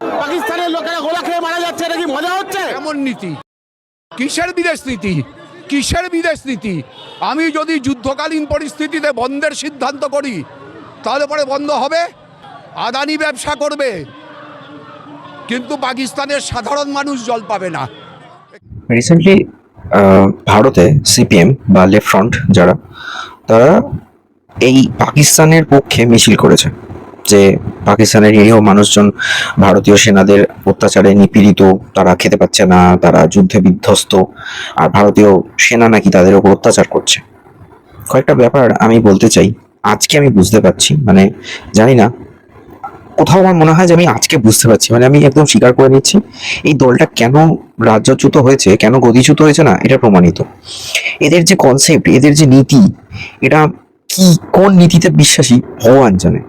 পাকিস্তানের লোকেরা গোলা খেয়ে মারা যাচ্ছে এটা কি মজা হচ্ছে? এমন নীতি। কিসের বিদেশ নীতি? কিসের বিদেশ নীতি? আমি যদি যুদ্ধকালীন পরিস্থিতিতে বন্ধের সিদ্ধান্ত করি তাহলে পরে বন্ধ হবে আদানি ব্যবসা করবে। কিন্তু পাকিস্তানের সাধারণ মানুষ জল পাবে না। রিসেন্টলি ভারতে সিপিএম বা লেফট ফ্রন্ট যারা তারা এই পাকিস্তানের পক্ষে মিছিল করেছে। যে পাকিস্তানের নিরীহ মানুষজন ভারতীয় সেনাদের অত্যাচারে নিপীড়িত, তারা খেতে পাচ্ছে না, তারা যুদ্ধে বিধ্বস্ত, আর ভারতীয় সেনা নাকি তাদের উপর অত্যাচার করছে। কয়েকটা ব্যাপার আমি বলতে চাই। আজকে আমি বুঝতে পারছি মানে জানি না, কোথাও আমার মনে হয় যে আমি আজকে বুঝতে পারছি মানে আমি একদম স্বীকার করে নিচ্ছি, এই দলটা কেন রাজ্যচ্যুত হয়েছে, কেন গদিচ্যুত হয়েছে না, এটা প্রমাণিত। এদের যে কনসেপ্ট এদের যে নীতি, এটা কি, কোন নীতিতে বিশ্বাসী? ভগবান জানে।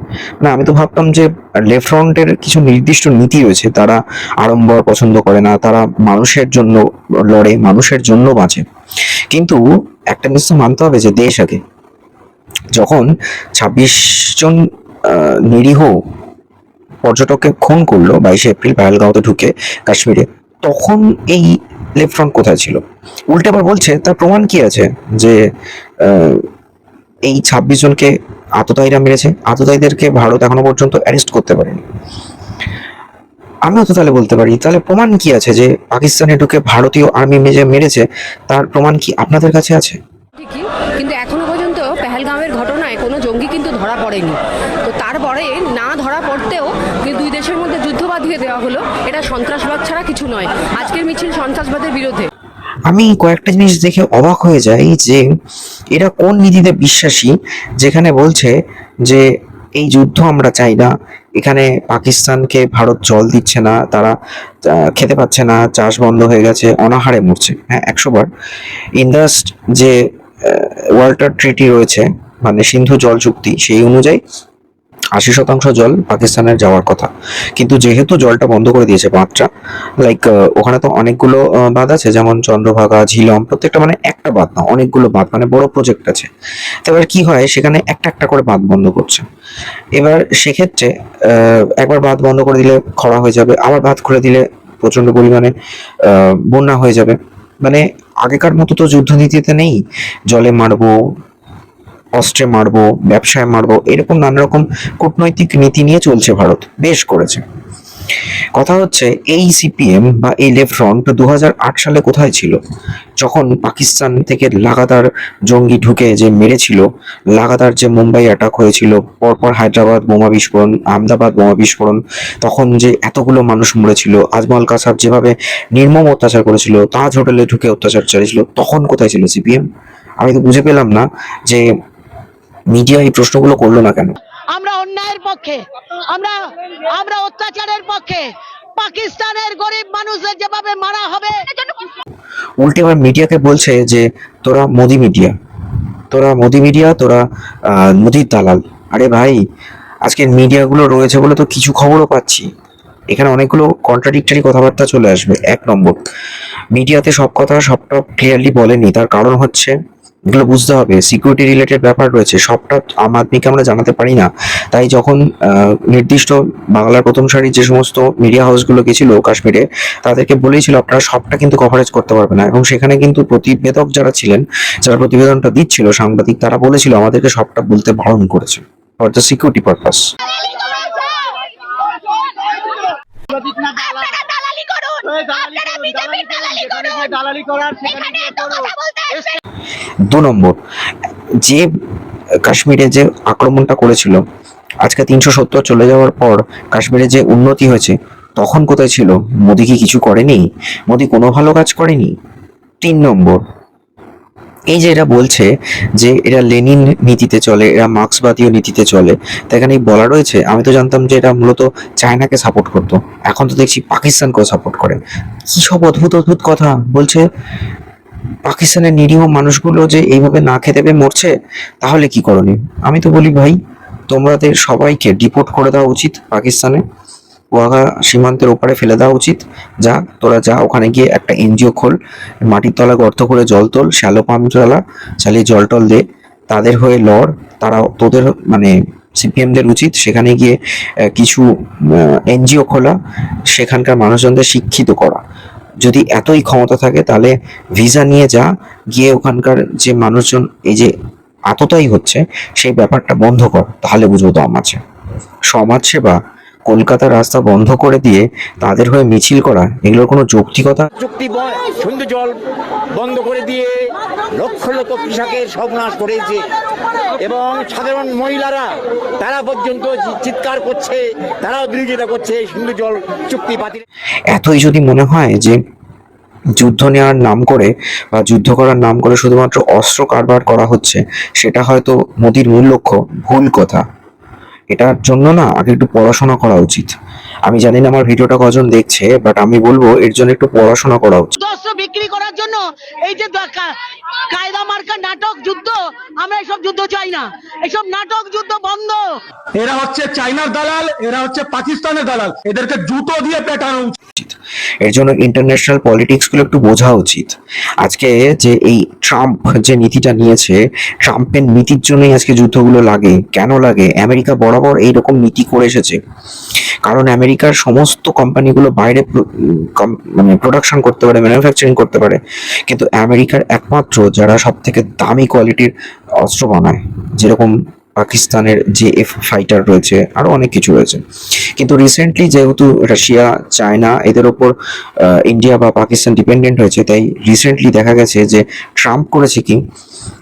না, আমি তো ভাবতাম যে লেফট ফ্রন্টের কিছু নির্দিষ্ট নীতি রয়েছে, তারা আড়ম্বর পছন্দ করে না, তারা মানুষের জন্য লড়ে, মানুষের জন্য বাঁচে। কিন্তু একটা জিনিস তো মানতে হবে যে দেশ আগে। যখন ছাব্বিশ জন নিরীহ পর্যটককে খুন করল, বাইশে এপ্রিল পাহেলগাঁওতে ঢুকে কাশ্মীরে, তখন এই লেফট ফ্রন্ট কোথায় ছিল? উল্টে আবার বলছে, তার প্রমাণ কি আছে? যে এই ছাব্বিশ জনকে আততায়ীরা মেরেছে। আততায়ীদেরকে ভারত এখনও পর্যন্ত অ্যারেস্ট করতে পারেনি। আমিও তো তাহলে বলতে পারি, তাহলে প্রমাণ কি আছে যে পাকিস্তানে ঢুকে ভারতীয় আর্মি মেজে মেরেছে, তার প্রমাণ কি আপনাদের কাছে আছে? কিন্তু এখনও পর্যন্ত পেহেলগাঁওয়ের ঘটনায় কোনো জঙ্গি কিন্তু ধরা পড়েনি। তো তারপরে না ধরা পড়তেও দুই দেশের মধ্যে যুদ্ধ বাঁধিয়ে দেওয়া হলো, এটা সন্ত্রাসবাদ ছাড়া কিছু নয়। আজকের মিছিল সন্ত্রাসবাদের বিরুদ্ধে। আমি কয়েকটা জিনিস দেখে অবাক হয়ে যাই যে এরা কোন নীতিতে বিশ্বাসী? যেখানে বলছে যে এই যুদ্ধ আমরা চাই না। এখানে পাকিস্তানকে ভারত জল দিচ্ছে না, তারা খেতে পাচ্ছে না, চাষ বন্ধ হয়ে গেছে, অনাহারে মরছে। হ্যাঁ একশো বার। ইন্ডাস্ট যে ওয়াল্টার ট্রিটি রয়েছে মানে সিন্ধু জল চুক্তি, সেই অনুযায়ী আশি শতাংশ জল পাকিস্তানের যাওয়ার কথা। কিন্তু যেহেতু জলটা বন্ধ করে দিয়েছে বাঁধটা লাইক ওখানে তো অনেকগুলো বাঁধ আছে, যেমন চন্দ্রভাগা, ঝিলম, প্রত্যেকটা মানে একটা বাঁধ না, অনেকগুলো বাঁধ মানে বড় প্রজেক্ট আছে। তো এবার কি হয়, সেখানে একটা একটা করে বাঁধ বন্ধ করছে। এবার সেক্ষেত্রে একবার বাঁধ বন্ধ করে দিলে খরা হয়ে যাবে, আবার বাঁধ খুলে দিলে প্রচণ্ড পরিমাণে বন্যা হয়ে যাবে। মানে আগেকার মতো তো যুদ্ধনীতিতে নেই, জলে মারবো অস্ত্রে মারবো, ব্যবসায় মারবো, এরকম নানা রকম কূটনৈতিক নীতি নিয়ে চলছে ভারত, বেশ করেছে। কথা হচ্ছে, এই সিপিএম বা এই লেফট ফ্রন্ট দু হাজার আট সালে কোথায় ছিল? যখন পাকিস্তান থেকে লাগাতার জঙ্গি ঢুকে যে মেরেছিল, লাগাতার যে মুম্বাই অ্যাটাক হয়েছিল, পরপর হায়দ্রাবাদ বোমা বিস্ফোরণ, আহমেদাবাদ বোমা বিস্ফোরণ, তখন যে এতগুলো মানুষ মরেছিল, আজমল কাসাব যেভাবে নির্মম অত্যাচার করেছিল, তাজ হোটেলে ঢুকে অত্যাচার চালিয়েছিল, তখন কোথায় ছিল সিপিএম? আমি তো বুঝে পেলাম না যে মিডিয়া এই প্রশ্নগুলো করল না কেন? আমরা অন্যায়ের পক্ষে আমরা আমরা অত্যাচারের পক্ষে পাকিস্তানের গরিব মানুষদের যেভাবে মারা হবে। উল্টে আবার মিডিয়াকে বলছে যে তোরা মোদি মিডিয়া তোরা মোদি মিডিয়া তোরা মোদির দালাল। আরে ভাই আজকের মিডিয়াগুলো রয়েছে বলে তো কিছু খবরও পাচ্ছি। এখানে অনেকগুলো কন্ট্রাডিক্টরি কথাবার্তা চলে আসবে এক নম্বর। মিডিয়াতে সব কথা সবটা ক্লিয়ারলি বলেনি তার কারণ হচ্ছে এগুলো বুঝতে হবে। সিকিউরিটি রিলেটেড ব্যাপার রয়েছে। সবটা আম আদমিকে আমরা জানাতে পারি না। তাই যখন নির্দিষ্ট বাংলার প্রথম সারির যে সমস্ত মিডিয়া হাউসগুলো গেছিল কাশ্মীরে, তাদেরকে বলেছিল আপনারা সবটা কিন্তু কভারেজ করতে পারবে না। এবং সেখানে কিন্তু প্রতিবেদক যারা ছিলেন, যারা প্রতিবেদনটা দিচ্ছিল সাংবাদিক, তারা বলেছিল আমাদেরকে সবটা বলতে বারণ করেছে। ফর দ্য সিকিউরিটি পারপাস দালালি করার দু নম্বর, যে কাশ্মীরে যে আক্রমণটা করেছিল, আজকে তিনশো সত্তর চলে যাওয়ার পর কাশ্মীরে যে উন্নতি হয়েছে, তখন কোথায় ছিল? মোদি কি কিছু করেনি? মোদি কোনো ভালো কাজ করেনি? তিন নম্বর, এই যে এরা বলছে যে এরা লেনিন নীতিতে চলে, এরা মার্ক্সবাদীয় নীতিতে চলে, তো এখানে বলা রয়েছে, আমি তো জানতাম যে এরা মূলত চায়নাকে সাপোর্ট করতো, এখন তো দেখছি পাকিস্তানকেও সাপোর্ট করে। কি সব অদ্ভুত অদ্ভুত কথা বলছে? পাকিস্তানের নিরীহ মানুষগুলো যে এইভাবে না খেতে পেয়ে মরছে, তাহলে কি করণীয়? আমি তো বলি, ভাই তোমাদের সবাইকে ডিপোর্ট করে দেওয়া উচিত পাকিস্তানে। ওয়াঘা সীমান্তের ওপারে ফেলে দেওয়া উচিত। যা, তোরা যা, ওখানে গিয়ে একটা এনজিও খোল, মাটির তলা গর্ত করে জল তোল, শ্যালো পাম্প চালা চালিয়ে জল টল দে। তাদের হয়ে লড়, তারা তোদের মানে সিপিএমদের উচিত। সেখানে গিয়ে কিছু এনজিও খোলা, সেখানকার মানুষজনদের শিক্ষিত করা। যদি এতই ক্ষমতা থাকে, তাহলে ভিসা নিয়ে যা, গিয়ে ওখানকার যে মানুষজন, এই যে আততাই হচ্ছে, সেই ব্যাপারটা বন্ধ কর, তাহলে বুঝব দম আছে। সমাজসেবা কলকাতার রাস্তা বন্ধ করে দিয়ে তাদের হয়ে মিছিল করা, এগুলোর কোনো যৌক্তিকতা? যুক্তি সুন্দর জল বন্ধ করে দিয়ে লক্ষ লক্ষ কৃষকের সর্বনাশ করেছে। এবং সাধারণ মহিলারা তারা পর্যন্ত চিৎকার করছে তারাও বিরোধিতা করছে এই সুন্দর জল চুক্তি বাতিল। এতই যদি মনে হয় যে যুদ্ধ নেওয়ার নাম করে বা যুদ্ধ করার নাম করে শুধুমাত্র অস্ত্র কারবার করা হচ্ছে সেটা হয়তো মোদির মূল লক্ষ্য ভুল কথা। এটার জন্য না আগে একটু পড়াশোনা করা উচিত। আমি জানি না আমার ভিডিওটা কজন দেখছে বাট আমি বলব এর জন্য একটু পড়াশোনা করা উচিত। বিক্রি করার জন্য এই যে কায়দা মার্কা নাটক যুদ্ধ, আমরা এসব যুদ্ধ চাই না। এসব নাটক যুদ্ধ বন্ধ। এরা হচ্ছে চাইনার দালাল, এরা হচ্ছে পাকিস্তানের দালাল। এদেরকে জুতো দিয়ে পেটানো উচিত। এর জন্য ইন্টারন্যাশনাল পলিটিক্সগুলো একটু বোঝা উচিত। আজকে যে এই ট্রাম্প যে নীতিটা নিয়েছে ট্রাম্পের নীতির জন্যই আজকে যুদ্ধগুলো লাগে, কেন লাগে? আমেরিকা বরাবর এইরকম নীতি করে এসেছে। কারণ আমেরিকার সমস্ত কোম্পানিগুলো বাইরে মানে প্রোডাকশন করতে পারে ম্যানুফ্যাকচারিং করতে পারে। কিন্তু আমেরিকার একমাত্র যারা সব থেকে দামি কোয়ালিটির অস্ত্র বানায়, যেরকম পাকিস্তানের যে এফ ফাইটার রয়েছে, আরও অনেক কিছু রয়েছে। কিন্তু রিসেন্টলি যেহেতু রাশিয়া, চায়না, এদের ওপর ইন্ডিয়া বা পাকিস্তান ডিপেন্ডেন্ট হয়েছে তাই রিসেন্টলি দেখা গেছে যে ট্রাম্প করেছে কি?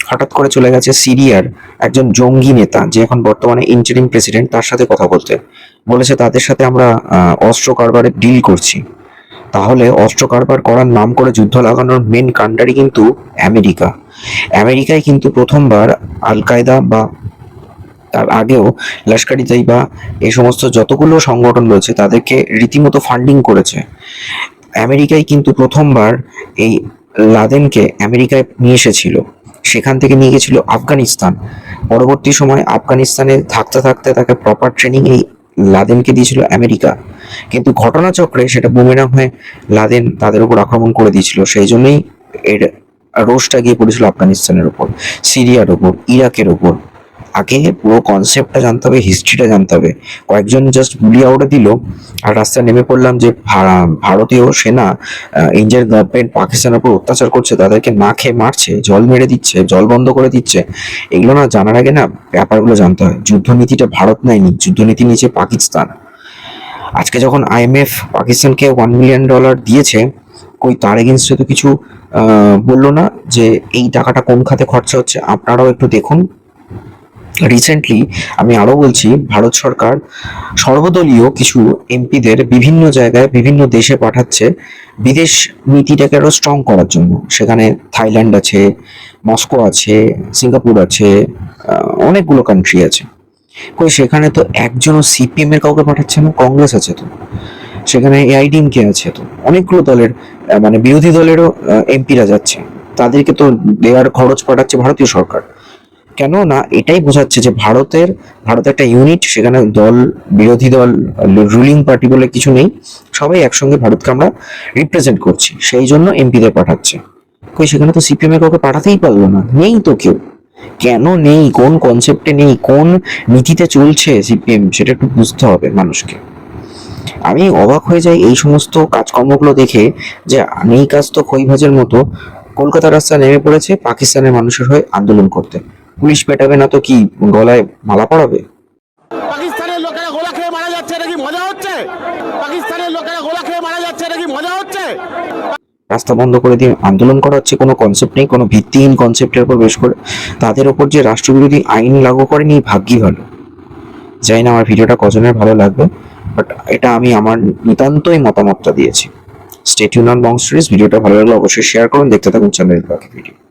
হঠাৎ করে চলে গেছে সিরিয়ার একজন জঙ্গি নেতা, যে এখন বর্তমানে ইন্টারিম প্রেসিডেন্ট তার সাথে কথা বলতে। বলেছে, তাদের সাথে আমরা অস্ত্র কারবারে ডিল করছি। তাহলে অস্ত্র কারবার করার নাম করে যুদ্ধ লাগানোর মেন কান্ডারি কিন্তু আমেরিকা। আমেরিকায় কিন্তু প্রথমবার আল কায়দা বা তার আগেও লস্করি তৈবা এই সমস্ত যতগুলো সংগঠন রয়েছে তাদেরকে রীতিমতো ফান্ডিং করেছে। আমেরিকায় কিন্তু প্রথমবার এই লাদেনকে আমেরিকায় নিয়ে এসেছিল। সেখান থেকে নিয়ে গেছিল আফগানিস্তান। পরবর্তী সময় আফগানিস্তানে থাকতে থাকতে তাকে প্রপার ট্রেনিং এই লাদেনকে দিয়েছিল আমেরিকা। কিন্তু ঘটনাচক্রে সেটা বুমেরাং হয়ে লাদেন তাদের উপর আক্রমণ করে দিয়েছিল। সেই জন্যই এর রোষটা গিয়ে পড়েছিল আফগানিস্তানের উপর, সিরিয়ার উপর, ইরাকের উপর। আগে পুরো কনসেপ্টটা জানতে হবে হিস্ট্রিটা জানতে হবে। কয়েকজন জাস্ট গুলি আউটে দিল, আর রাস্তায় নেমে পড়লাম যে ভারতীয় সেনা ইন্ডিয়ান গভর্নমেন্ট পাকিস্তানের উপর অত্যাচার করছে, তাদেরকে না খেয়ে মারছে, জল মেরে দিচ্ছে, জল বন্ধ করে দিচ্ছে। এগুলো না জানার আগে না ব্যাপারগুলো জানতে হয়। যুদ্ধনীতিটা ভারত নেয়নি, যুদ্ধনীতি নিয়েছে পাকিস্তান। আজকে যখন আইএমএফ পাকিস্তানকে ওয়ান মিলিয়ন ডলার দিয়েছে, কই তার এগেনস্টে তো কিছু বলল না যে এই টাকাটা কোন খাতে খরচা হচ্ছে? আপনারাও একটু দেখুন। রিসেন্টলি আমি আরও বলছি, ভারত সরকার সর্বদলীয় কিছু এমপিদের বিভিন্ন জায়গায়, বিভিন্ন দেশে পাঠাচ্ছে বিদেশ নীতিটাকে আরও স্ট্রং করার জন্য। সেখানে থাইল্যান্ড আছে, মস্কো আছে, সিঙ্গাপুর আছে অনেকগুলো কান্ট্রি আছে। কই সেখানে তো একজনও সিপিএম এর কাউকে পাঠাচ্ছে না, কংগ্রেস আছে তো। সেখানে এআইডিএম কে আছে তো। অনেকগুলো দলের মানে বিরোধী দলেরও এমপিরা যাচ্ছে। তাদেরকে তো দেওয়ার খরচ পাঠাচ্ছে ভারতীয় সরকার। কেন না এটাই বোঝাচ্ছে যে ভারতের, ভারত একটা ইউনিট সেখানে দল, বিরোধী দল রুলিং পার্টি বলে কিছু নেই, সবাই একসঙ্গে ভারতকে আমরা রিপ্রেজেন্ট করছি, সেই জন্য এমপিদের পাঠাচ্ছে। কই, সেখানে তো সিপিএম এর কাউকে পাঠাতেই পারল না, নেই তো কেউ। কেন নেই, কোন কনসেপ্টে নেই, কোন নীতিতে চলছে সিপিএম সেটা একটু বুঝতে হবে মানুষকে। আমি অবাক হয়ে যাই এই সমস্ত কাজকর্মগুলো দেখে, যে নেই কাজ তো খই ভাজের মতো কলকাতা রাস্তা নেমে পড়েছে, পাকিস্তানের মানুষের হয়ে আন্দোলন করতে। পুলিশ পেটাবে না তো কি? গলায় মালা পড়াবে পাকিস্তানের লোকেরা গোলা খেয়ে মারা যাচ্ছে এটা কি মজা হচ্ছে? পাকিস্তানের লোকেরা গোলা খেয়ে মারা যাচ্ছে এটা কি মজা হচ্ছে? রাস্তা বন্ধ করে দিয়ে আন্দোলন করা হচ্ছে কোনো কনসেপ্ট নেই কোনো ভিত্তিহীন কনসেপ্টের উপর বেশ করে। তাদের ওপর যে রাষ্ট্রবিরোধী আইন লাগু করেনি ভাগ্যই ভালো। জানি না আমার ভিডিওটা কজনের ভালো লাগবে বাট এটা আমি আমার নিতান্তই মতামতটা দিয়েছি। স্টেট ইউনিয়ন বং ভিডিওটা ভালো লাগলে অবশ্যই শেয়ার করুন দেখতে থাকুন চ্যানেলের বাকি ভিডিও।